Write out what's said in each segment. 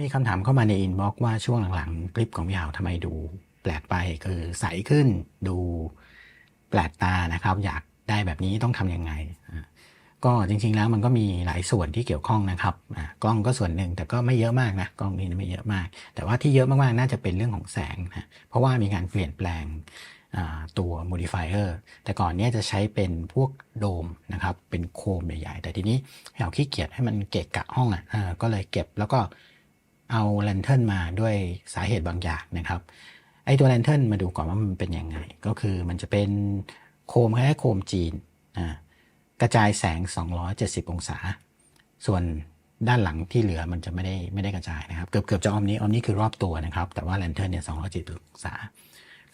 มีคำถามเข้ามาในอินบ็อกว่าช่วงหลังๆ คลิปของพี่หาวทำไมดู แปลกไปคือใสขึ้นดูแปลกตานะครับ อยากได้แบบนี้ต้องทำยังไง ก็จริงๆแล้วมันก็มีหลายส่วนที่เกี่ยวข้องนะครับกล้องก็ส่วนหนึ่งแต่ก็ไม่เยอะมากนะกล้องนี้ไม่เยอะมาก แต่ว่าที่เยอะมากๆน่าจะเป็นเรื่องของแสงนะเพราะว่ามีการเปลี่ยนแปลงตัว modifier แต่ก่อนเนี้ยจะใช้เป็นพวกโดมนะครับเป็นโคมใหญ่ๆ แต่ทีนี้พี่หาขี้เกียจให้มันเกะกะห้องอะก็เลยเก็บแล้วก็ เอาแลนเทิร์นมาด้วยสาเหตุบางอย่างนะครับไอตัวแลนเทิร์นมาดูก่อนว่ามันเป็นยังไง ก็คือมันจะเป็นโคมแคล้ายๆโคมจีนกระจายแสง 270 องศา ส่วนด้านหลังที่เหลือมันจะไม่ได้ไม่ได้กระจายนะครับ เกือบเกือบจะออมนี้ออมนี้คือรอบตัวนะครับ แต่ว่าแลนเทิร์นเนี่ย270องศา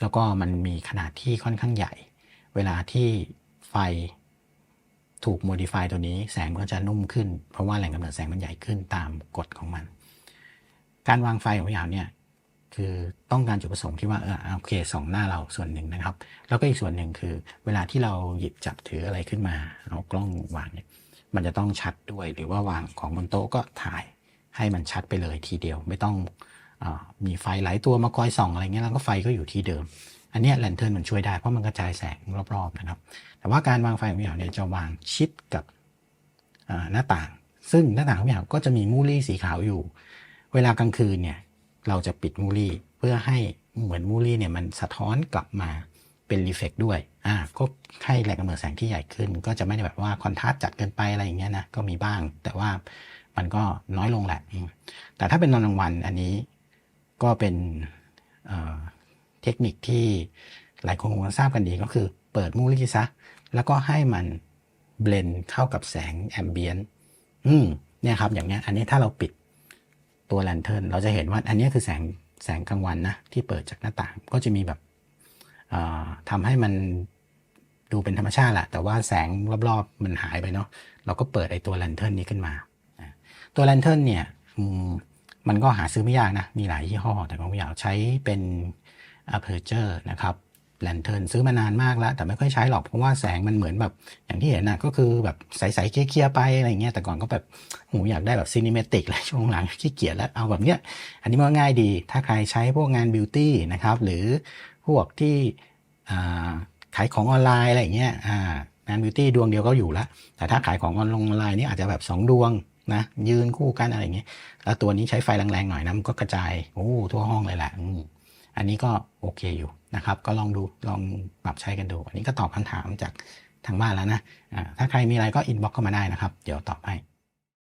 แล้วก็มันมีขนาดที่ค่อนข้างใหญ่ เวลาที่ไฟถูกโมดิฟายตัวนี้แสงก็จะนุ่มขึ้น เพราะว่าแหล่งกำเนิดแสงมันใหญ่ขึ้นตามกฎของมัน การวางไฟของพี่หาวเนี่ยคือต้องการจุดประสงค์ที่ว่าเออโอเคสองหน้าเราส่วนหนึ่งนะครับ แล้วก็อีกส่วนหนึ่งคือ เวลาที่เราหยิบจับถืออะไรขึ้นมาเอากล้องวางเนี่ยมันจะต้องชัดด้วยหรือว่าวางของบนโต๊ะก็ถ่ายให้มันชัดไปเลยทีเดียว ไม่ต้องอมีไฟหลายตัวมาคอยส่องอะไรเงี้ยแล้วก็ไฟก็อยู่ที่เดิม อันเนี้แลนเทิร์นมันช่วยได้เพราะมันกระจายแสงรอบๆนะครับ แต่ว่าการวางไฟของพี่หาเนี่ยจะวางชิดกับหน้าต่าง ซึ่งหน้าต่างของพี่หาก็จะมีมูลี่สีขาวอยู่ เวลากลางคืนเนี่ยเราจะปิดมูลี่เพื่อให้เหมือนมูลี่เนี่ยมันสะท้อนกลับมาเป็นรีเฟกด้วยอ่าก็ให้แหล่งกำเนิดแสงที่ใหญ่ขึ้น ก็จะไม่ได้แบบว่าคอนทราสต์จัดเกินไปอะไรอย่างเงี้ยนะก็มีบ้าง แต่ว่ามันก็น้อยลงแหละ แต่ถ้าเป็นตอนกลางวันอันนี้ก็เป็นเเทคนิคที่หลายคนคงทราบกันดีก็คือ เปิดมูลี่ซะแล้วก็ให้มันเบลนเข้ากับแสงแอมเบียนอืมเนี่ยครับอย่างเนี้ยอันนี้ถ้าเราปิด ตัวแลนเทิร์นเราจะเห็นว่าอันนี้คือแสงแสงกลางวันนะที่เปิดจากหน้าต่างก็จะมีแบบเอ่อทำให้มันดูเป็นธรรมชาติแหละแต่ว่าแสงรอบๆมันหายไปเนาะเราก็เปิดไอตัวแลนเทิร์นนี้ขึ้นมา ตัวแลนเทิร์นเนี่ยมันก็หาซื้อไม่ยากนะ มีหลายยี่ห้อแต่ของพี่อยากใช้เป็น aperture นะครับ แลนเทิร์นซื้อมานานมากแล้ว แต่ไม่ค่อยใช้หรอก เพราะว่าแสงมันเหมือนแบบอย่างที่เห็นนะก็คือแบบใสๆเคลียร์ๆไปอะไรเงี้ยแต่ก่อนก็แบบโหอยากได้แบบซีนิเมติกเลยช่วงหลังขี้เกียจแล้วเอาแบบเนี้ยอันนี้มันง่ายดี ถ้าใครใช้พวกงานบิวตี้นะครับหรือพวกที่ขายของออนไลน์อะไรเงี้ยงานบิวตี้ดวงเดียวก็อยู่ล้วแต่ถ้าขายของออนไลน์นี่อาจจะแบบ 2 ดวงนะยืนคู่กันอะไรเงี้ยแล้วตัวนี้ใช้ไฟแรงๆหน่อยนะมันก็กระจายโอ้ทั่วห้องเลยแหละ อันนี้ก็โอเคอยู่นะครับ ก็ลองดูลองปรับใช้กันดู อันนี้ก็ตอบคำถามจากทางบ้านแล้วนะะถ้าใครมีอะไรก็อินบ็อกเข้ามาได้นะครับ เดี๋ยวตอบให้